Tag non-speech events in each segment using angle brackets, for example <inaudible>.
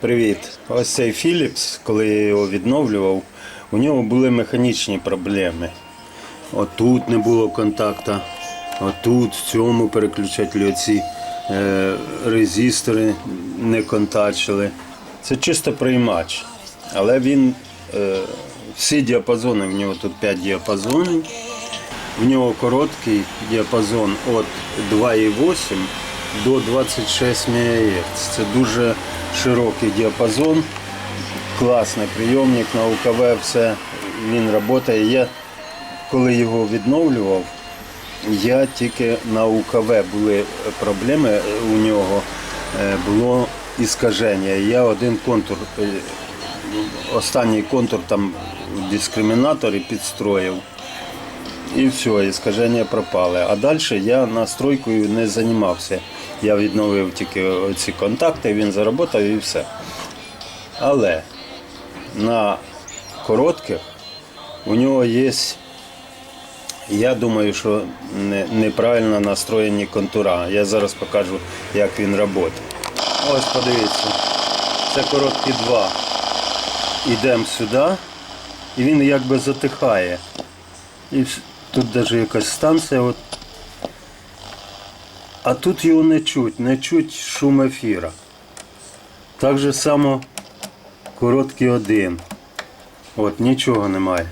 Привіт. Ось цей Philips, коли я його відновлював, у нього були механічні проблеми. Отут не було контакту, отут, в цьому переключателі оці е, резистори не контачили. Це чисто приймач. Але він е, всі діапазони, в нього тут 5 діапазонів. В нього короткий діапазон від 2,8 до 26 МГц. Це дуже широкий діапазон, класний прийомник на все він працює. Я коли його відновлював, я тільки на були проблеми у нього, е, було іскаження. Я один контур, е, останній контур там в дискримінаторі підстроїв. І все, іскаження пропали. А далі я настройкою не займався. Я відновив тільки ці контакти, він заработав і все. Але на коротких у нього є, я думаю, що неправильно настроєні контура. Я зараз покажу, як він працює. Ось подивіться, це короткі два. Йдемо сюди, і він якби затихає. І тут навіть якась станція. От. А тут його не чуть, не чуть шум ефіра. Так же само короткий один. От нічого немає.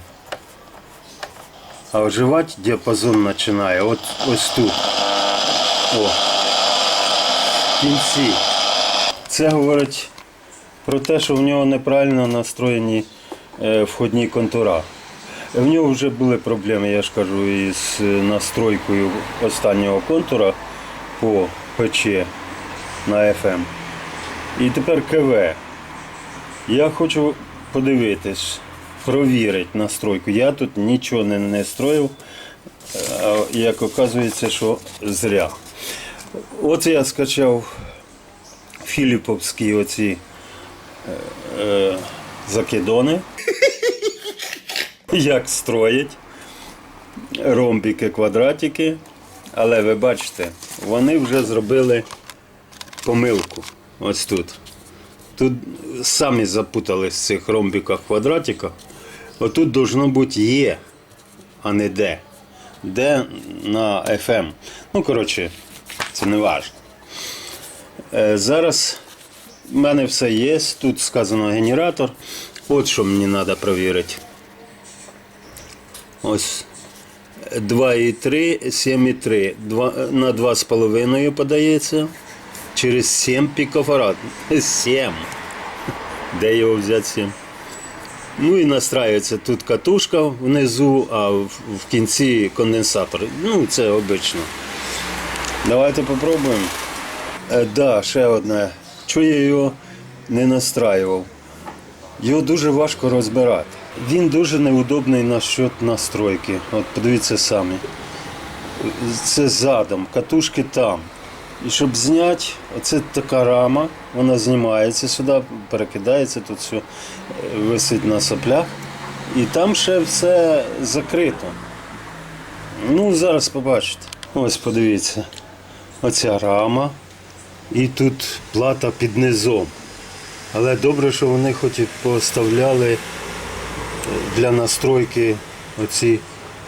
А оживати діапазон починає. От ось тут. О. В кінці. Це говорить про те, що в нього неправильно настроєні е, входні контура. В нього вже були проблеми, я ж кажу, із настройкою останнього контура по ПЧ на FM. І тепер КВ. Я хочу подивитись, провірити настройку. Я тут нічого не, не строїв, як оказується, що зря. От я скачав філіповські оці е, е, закидони. <laughs> Як строять ромбики, квадратики. Але ви бачите, вони вже зробили помилку. Ось тут. Тут самі запутались в цих ромбиках, квадратиках. Отут должно бути Є, а не Д. Д на FM. Ну, коротше, це не важливо. Е, Зараз в мене все є. Тут сказано генератор. От що мені треба перевірити. Ось 2,3, 7,3. Два- На 2,5 подається. Через 7 пікофарад. 7. Де його взяти 7? Ну і настраюється тут катушка внизу, а в, кінці конденсатор. Ну, це обично. Давайте попробуємо. Е, да, ще одне. Чого я його не настраював? Його дуже важко розбирати. Він дуже неудобний насчет настройки. От подивіться самі. Це задом, катушки там. І щоб зняти, оце така рама, вона знімається сюди, перекидається, тут все е, висить на соплях. І там ще все закрито. Ну, зараз побачите. Ось подивіться. Оця рама. І тут плата під низом. Але добре, що вони хоч і поставляли для настройки оці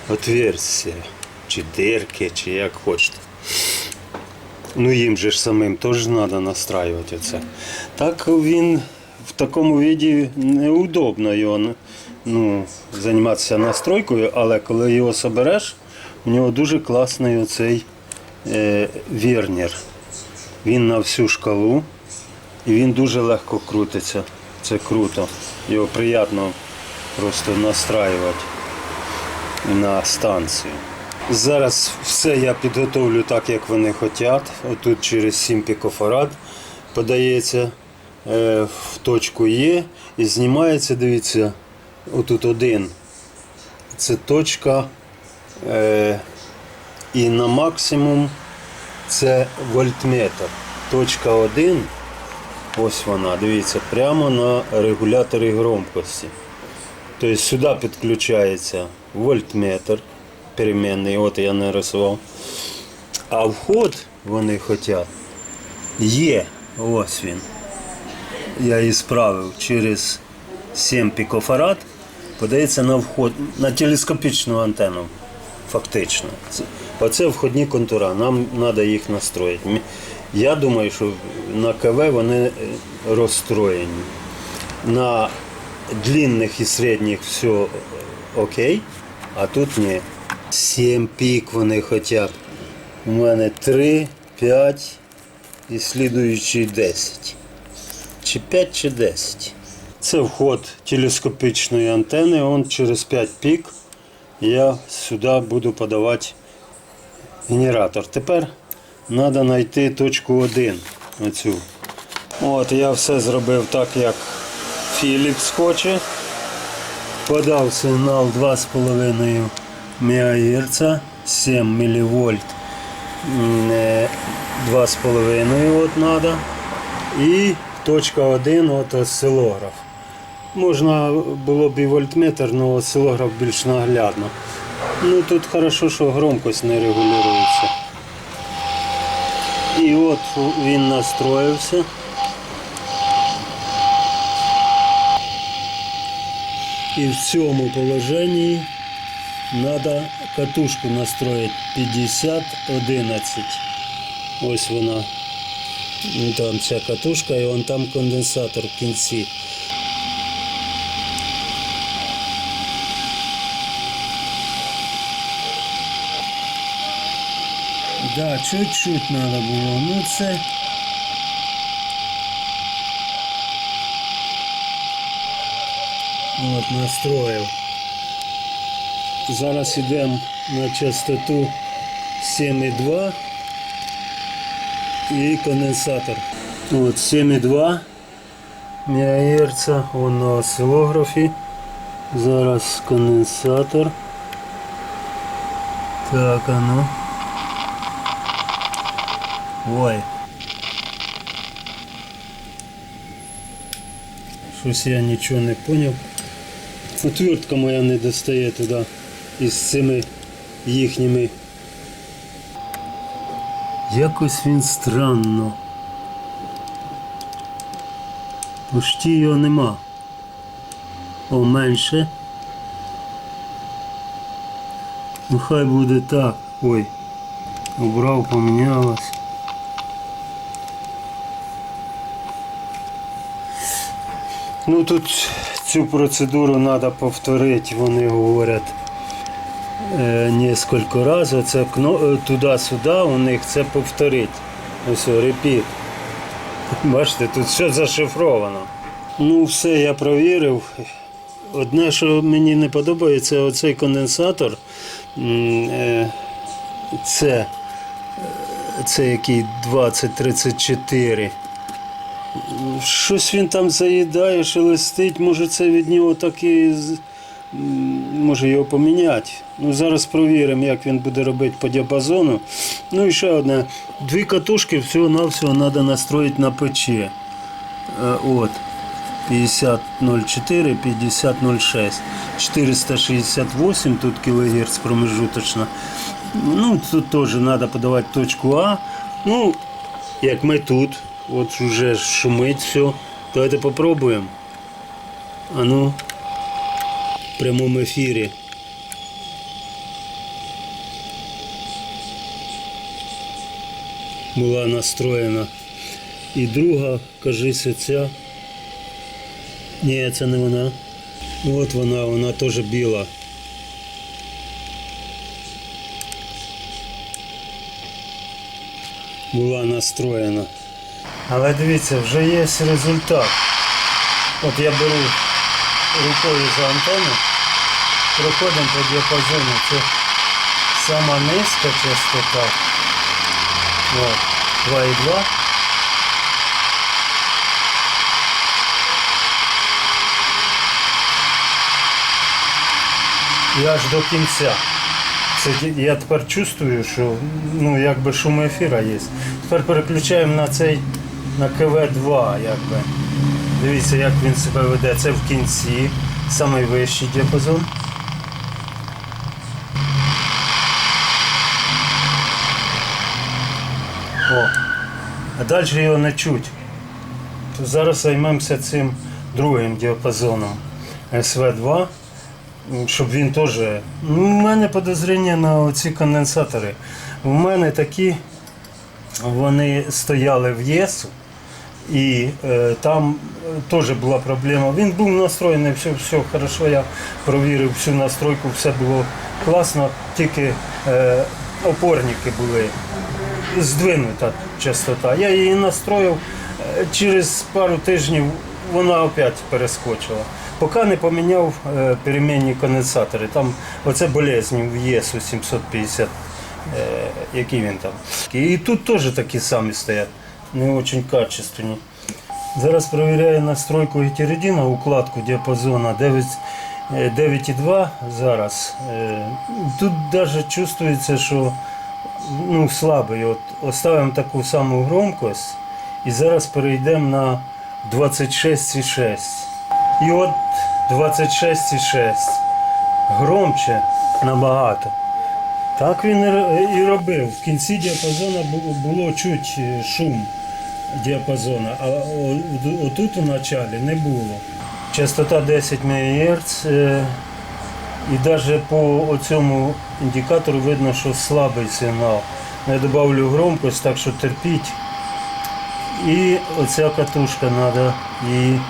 отверстия, чи дирки, чи як хочете. Ну їм же ж самим теж треба настраювати це. Так він в такому віді неудобно його ну, займатися настройкою, але коли його собереш, у нього дуже класний оцей е, вернір. Він на всю шкалу і він дуже легко крутиться. Це круто. Його приємно просто настраювати на станцію. Зараз все я підготовлю так, як вони хочуть. Отут через 7 пікофарад подається е, в точку Є і знімається, дивіться, отут один. Це точка. Е, і на максимум це вольтметр. Точка 1, ось вона, дивіться, прямо на регуляторі громкості. Тобто сюди підключається вольтметр перемінний, от я нарисував. А вход вони хочуть є, ось він. я її справив через 7 пікофарад, подається на вход на телескопічну антенну. Фактично. Оце входні контура, нам треба їх настроїти. Я думаю, що на КВ вони е, розстроєні. На длинних і середніх все окей, а тут ні. 7 пік вони хочуть. У мене 3, 5 і слідуючий 10. Чи 5, чи 10. Це вход телескопічної антени. Он через 5 пік я сюди буду подавати генератор. Тепер треба знайти точку 1. Оцю. От я все зробив так, як Philips хоче. Подав сигнал 2,5 МГц, 7 мВ. 2,5 от надо. І точка 1 от осцилограф. Можна було б і вольтметр, але осцилограф більш наглядно. Ну тут хорошо, що громкость не регулюється. І от він настроївся. І в цьому положенні треба катушку настроїти 50-11. Ось вона. Ну, Там ця катушка і вон там конденсатор в кінці. Да, чуть-чуть надо було. Ну це. От, настроїв. Зараз йдемо на частоту 7,2 і конденсатор. От 7,2 МГц, он на осцилографі. Зараз конденсатор. Так, а ну. Ой. Щось я нічого не поняв. Отвертка моя не достає туди із цими їхніми. Якось він странно. Почти його нема. О, менше. Ну хай буде так. Ой. Убрав, помінялось. Ну тут цю процедуру треба повторити, вони говорять е, разів. Це кно- е, туди-сюди у них це повторити. Ось репіт. <laughs> Бачите, тут все зашифровано. Ну, все я провірив. Одне, що мені не подобається, оцей конденсатор. е, Це, е, це який 2034. Щось він там заїдає, шелестить, може це від нього так і може його поміняти. Ну, зараз провіримо, як він буде робити по діапазону. Ну і ще одне. Дві катушки всього-навсього треба настроїти на печі. Е, От. 50.04, 50.06. 468 тут кГц промежуточно. Ну, тут теж треба подавати точку А. Ну, як ми тут, от вже шумить все. Давайте попробуємо. А ну, в прямому ефірі. Була настроєна. І друга, кажися, ця. Ні, це не вона. От вона, вона теж біла. Була настроєна. Але дивіться, вже є результат. От я беру рукою за антенну, проходимо по діапазону. Це сама низька частота. От, 2,2. І аж до кінця. Це я тепер чувствую, що ну, якби шум ефіра є. Тепер переключаємо на цей на КВ-2. Якби. Дивіться, як він себе веде. Це в кінці, найвищий діапазон. О. А далі його не чуть. то зараз займемося цим другим діапазоном СВ2, щоб він теж. У мене подозріння на ці конденсатори. У мене такі, вони стояли в ЄСу. І е, там е, теж була проблема. Він був настроєний, все, все хорошо. Я провірив всю настройку, все було класно, тільки е, опорники були здвинута частота. Я її настроїв, е, через пару тижнів вона опять перескочила. Поки не поміняв е, перемінні конденсатори. Там оце болезні в ЄСу 750, е, який він там. І тут теж такі самі стоять, не дуже качественні. Зараз перевіряю настройку гетеродина, укладку діапазону 9, е, 9,2 зараз. Е, Тут навіть чувствується, що ну, слабий. От оставимо таку саму громкость і зараз перейдемо на 26,6. І от 26,6. Громче набагато. Так він і робив. В кінці діапазону було чуть е, шум діапазону, а отут у началі не було. Частота 10 МГц. е, І навіть по цьому індикатору видно, що слабий сигнал. Я додавлю громкость, так що терпіть. І оця катушка треба її.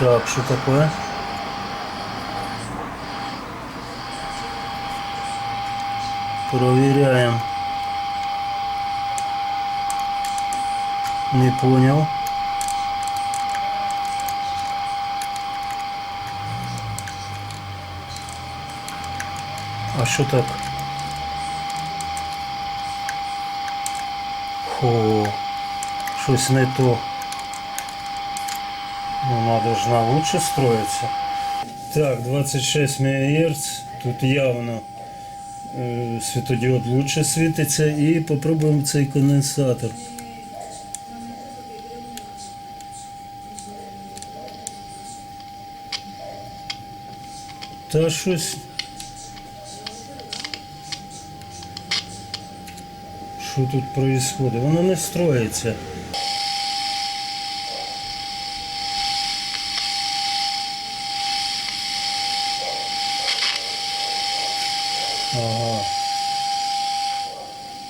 Так, що таке? Провіряємо. Не понял. А що так? Хо, щось не то. Ну, надо ж на лучше строиться. Так, 26 МГц. Тут явно е, світодіод лучше світиться. І попробуємо цей конденсатор. Та щось. Що тут відбувається? Воно не строїться. Ага.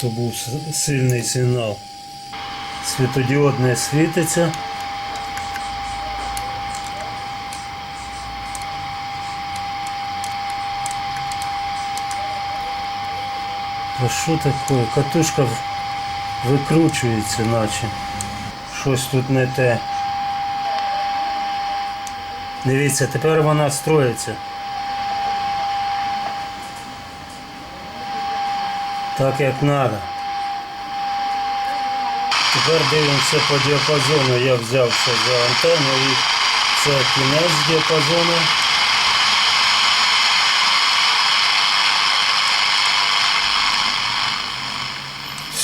То був сильний сигнал. Світодіод не світиться. Що таке? Катушка викручується наче. Щось тут не те. Дивіться, тепер вона строїться. Так як треба. Тепер дивимося по діапазону. Я взявся за антенну і це кінець діапазону.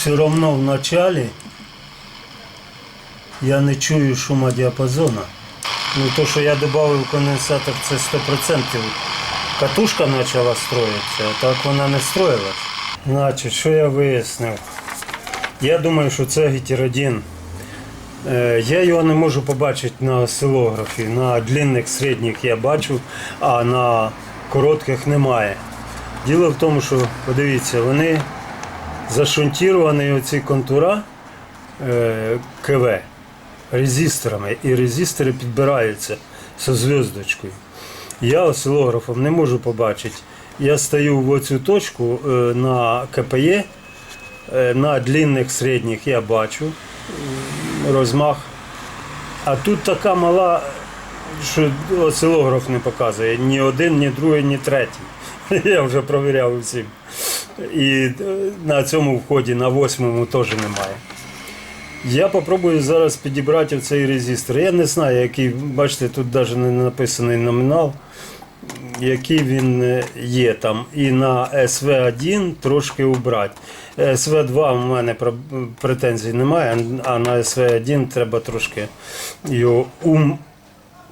Все равно в начале я не чую шума діапазону. Ну то, що я додав конденсатор, це 100%. Катушка почала строїтися, а так вона не строїлась. Значить, що я вияснив? Я думаю, що це гетеродин. Е, Я його не можу побачити на осцилографі. На длинних середніх я бачу, а на коротких немає. Діло в тому, що подивіться, вони зашунтіровані оці контура е, КВ резисторами, і резистори підбираються зі зв'язочкою. Я осцилографом не можу побачити. Я стою в оцю точку е, на КПЄ, е, на длинних середніх я бачу розмах. А тут така мала, що осцилограф не показує ні один, ні другий, ні третій. <laughs> Я вже провіряв усім. І е, на цьому вході, на восьмому, теж немає. Я попробую зараз підібрати цей резистор. Я не знаю, який, бачите, тут навіть не написаний номінал, який він е, є там. І на СВ1 трошки убрати. СВ2 у мене претензій немає, а на СВ1 треба трошки його ум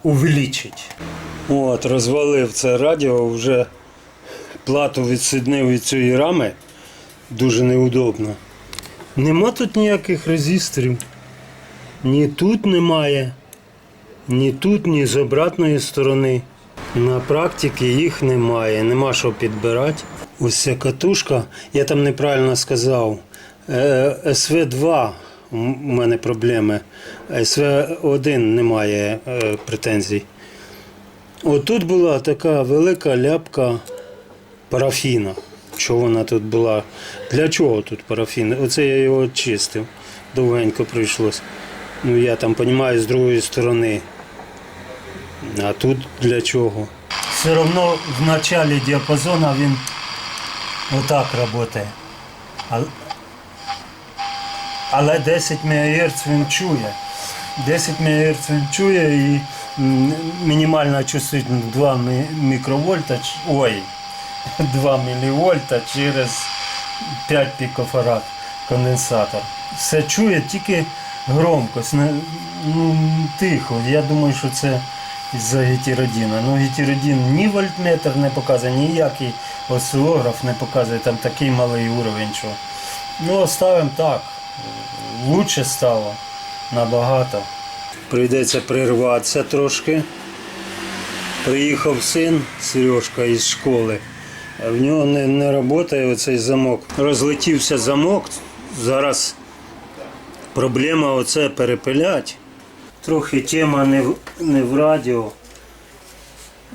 увеличити. От, розвалив це радіо, вже плату відсоединив від цієї рами. Дуже неудобно. Нема тут ніяких резисторів. ні тут немає, ні тут, ні з обратної сторони. На практиці їх немає, нема що підбирати. Ось ця катушка, я там неправильно сказав. Е, СВ2 у мене проблеми. СВ1 немає е, претензій. Отут була така велика ляпка парафіна. Що вона тут була? Для чого тут парафін? Оце я його очистив. Довгенько прийшлось. Ну я там розумію з другої сторони. А тут для чого? Все одно в началі діапазону він отак працює. Але 10 МГц він чує. 10 МГц він чує і мінімальна чувствительність 2 мікровольта, ой, <laughs> 2 мілівольта через 5 пікофарад конденсатор. Все чує, тільки громкость, ну, тихо. Я думаю, що це із-за гетеродіна. Ну, гетеродін ні вольтметр не показує, ніякий осцилограф не показує, там такий малий уровень. Що. Ну, оставимо так. Лучше стало набагато. Прийдеться прирватися трошки. Приїхав син Сережка із школи. В нього не, не працює оцей замок. Розлетівся замок. Зараз проблема оце перепилять. Трохи тема не в, не в радіо.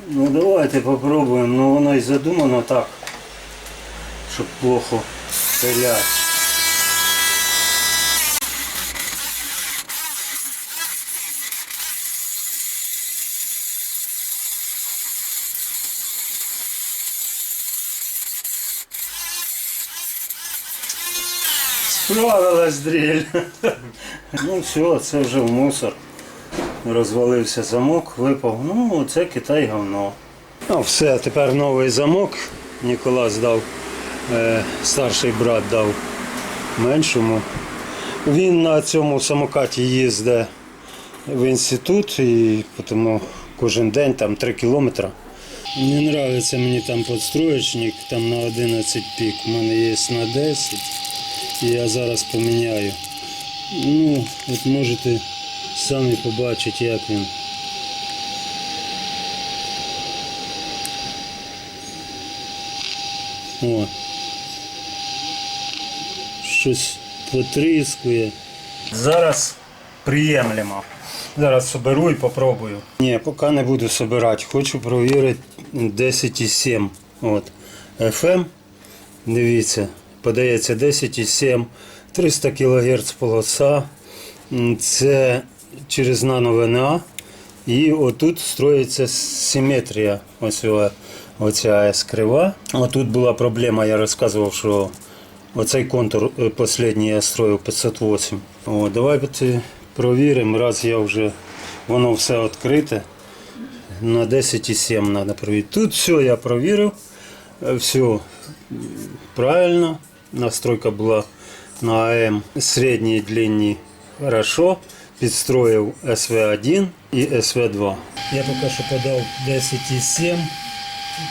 Ну давайте попробуємо. Ну воно і задумано так, щоб плохо пилять. Справилась. Ну все, це вже в мусор. Розвалився замок, випав. Ну, це Китай говно. Ну все, тепер новий замок. Ніколас дав, е, старший брат дав меншому. Він на цьому самокаті їздить в інститут і тому кожен день там 3 кілометри. Не подобається мені там подстроєчник, там на 11 пік. У мене є на 10. Я зараз поміняю. Ну, от можете самі побачити, як він. О. Щось потріскує. Зараз приємлемо. Зараз соберу і попробую. Ні, поки не буду собирати. Хочу провірити 10,7. От. FM. Дивіться, подається 10,7, 300 кГц полоса. Це через нано ВНА. І отут строїться симетрія. Ось оця АЕС крива. Отут була проблема, я розказував, що оцей контур е, останній я строїв 508. О, давайте провіримо, раз я вже воно все відкрите. На 10,7 треба провірити. Тут все я провірив. Е, Все правильно. Настройка була на АМ средній длинні хорошо. Підстроїв СВ1 і СВ2. Я поки що подав 10,7,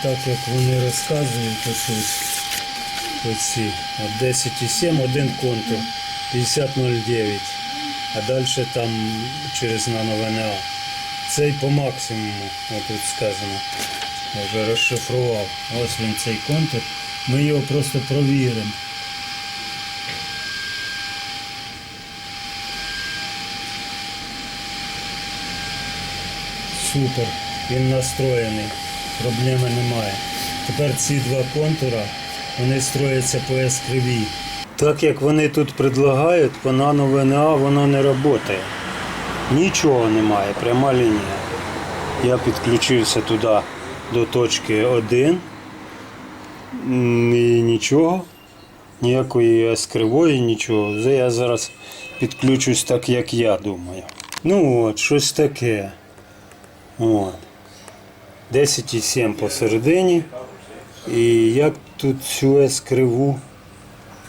так як вони розказують ось. Оці. От 10,7, один контур 50,09. А далі там через нано ВНА. Цей по максимуму, отут сказано. Я вже розшифрував. Ось він цей контур. Ми його просто провіримо. Супер, він настроєний, проблеми немає. Тепер ці два контура вони строяться по S-кривій. Так як вони тут предлагають, по нано ВНА воно не працює. Нічого немає, пряма лінія. Я підключився туди до точки 1 і нічого. Ніякої S кривої, нічого. Я зараз підключусь так, як я думаю. Ну от, щось таке. От. 10,7 посередині. І як тут цю S криву.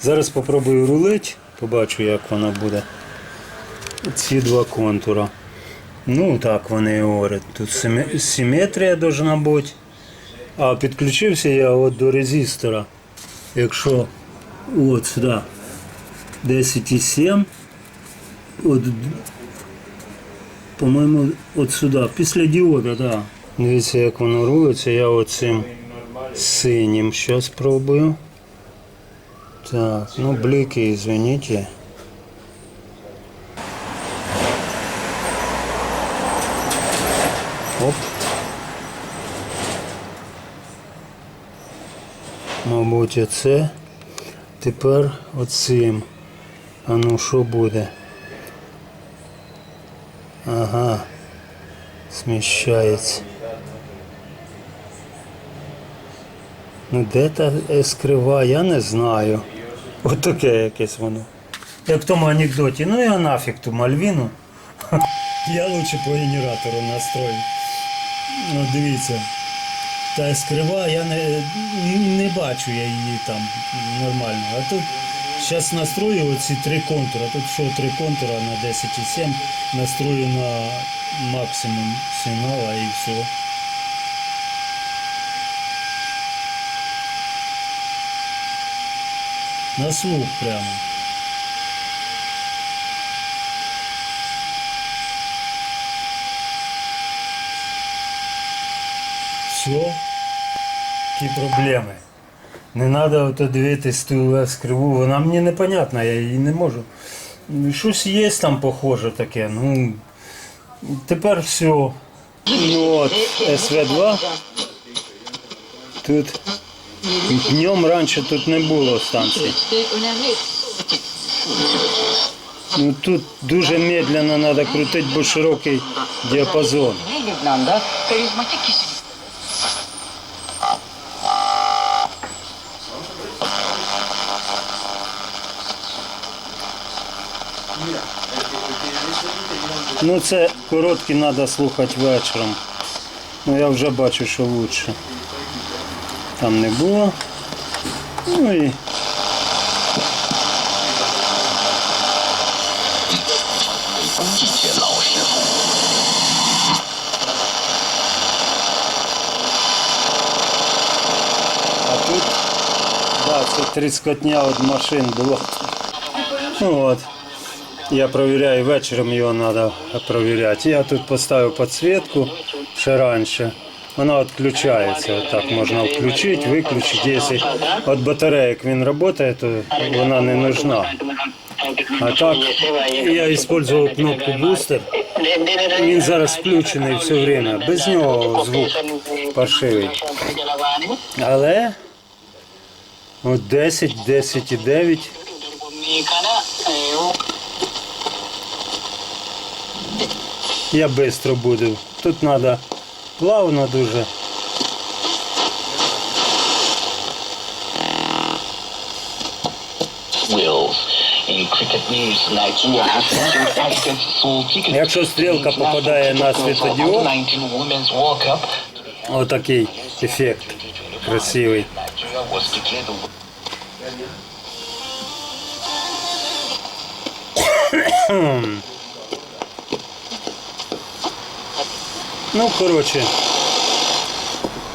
Зараз попробую рулить, побачу, як вона буде. Ці два контура. Ну так вони говорять. Тут симетрія должна бути. А підключився я от до резистора. Якщо от сюди 10,7, от По-моєму, от сюди, після діода, так. Да. Дивіться, як воно рулиться. Я оцим синім зараз спробую. Так, ну блики, извините. Оп. Мабуть, оце. Тепер оцим. А ну що буде? Ага. Сміщається. Ну де та ескрива, я не знаю. От таке якесь воно. Як в тому анекдоті, ну я нафіг ту мальвіну. <laughs> Я лучше по генератору настрою. Ну дивіться. Та ескрива, я не, не бачу я її там нормально. А тут зараз настрою оці три контури. Тут що три контура на 10,7 настрою на максимум сигнала і все. На слух прямо. Все. Які проблеми. Не треба ото дивитись ту скриву, вона мені непонятна, я її не можу. Щось є там похоже таке. Ну, тепер все. Ну от, СВ2. Тут днем раніше тут не було станції. Ну тут дуже медленно треба крутити, бо широкий діапазон. Ну це короткі треба слухати вечором. Ну я вже бачу, що краще. Там не було. Ну і А тут, да, це тріскотня від машин було. Ну от. Я проверяю вечором його треба провіряти. Я тут поставив підсвітку ще раніше. Вона відключається. Так можна включити, виключити. Якщо від батареїк він працює, то вона не нужна. А так я використовував кнопку бустер. Він зараз включений все время. Без нього звук паршивий. Але от 10, 10,9. Я швидко буду. Тут треба плавно дуже. Wills. In cricket news, Nigeria has secured Africa's sole ticket Якщо стрілка to the попадає на international football for світодіод, Under-19 Women's World Cup, отакий ефект красивий. Ну, короче,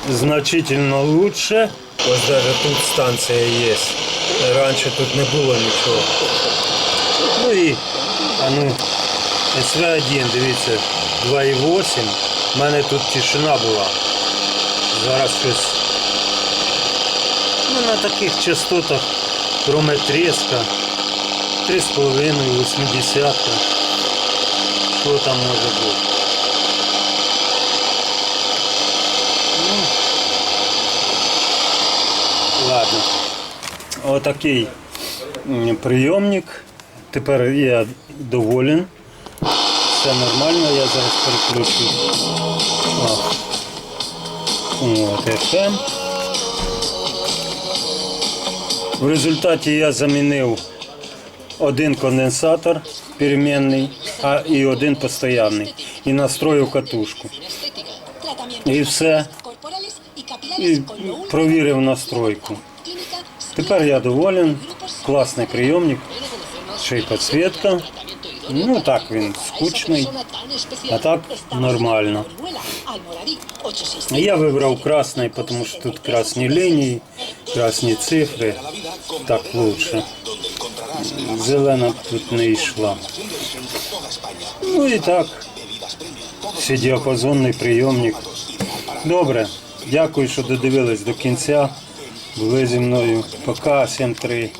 значительно лучше. Ось даже тут станція є. Раніше тут не було нічого. Ну і, а ну, СВ1, дивіться, 2,8. У мене тут тишина була. Зараз щось. Ну, на таких частотах, кроме треска, 3,5, 80. Що там може бути? Отакий прийомник. Тепер я доволен. Все нормально, я зараз переключу. От, FM. В результаті я замінив один конденсатор перемінний, а і один постоянний. І настроїв катушку. І все. І провірив настройку. Тепер я доволен. Класний прийомник. Ще й підсвітка. Ну так він скучний. А так нормально. Я вибрав красний, тому що тут красні лінії, красні цифри. Так лучше. Зелена тут не йшла. Ну і так. Вседіапазонний прийомник. Добре. Дякую, що додивились до кінця. Були зі мною. Пока, 7-3.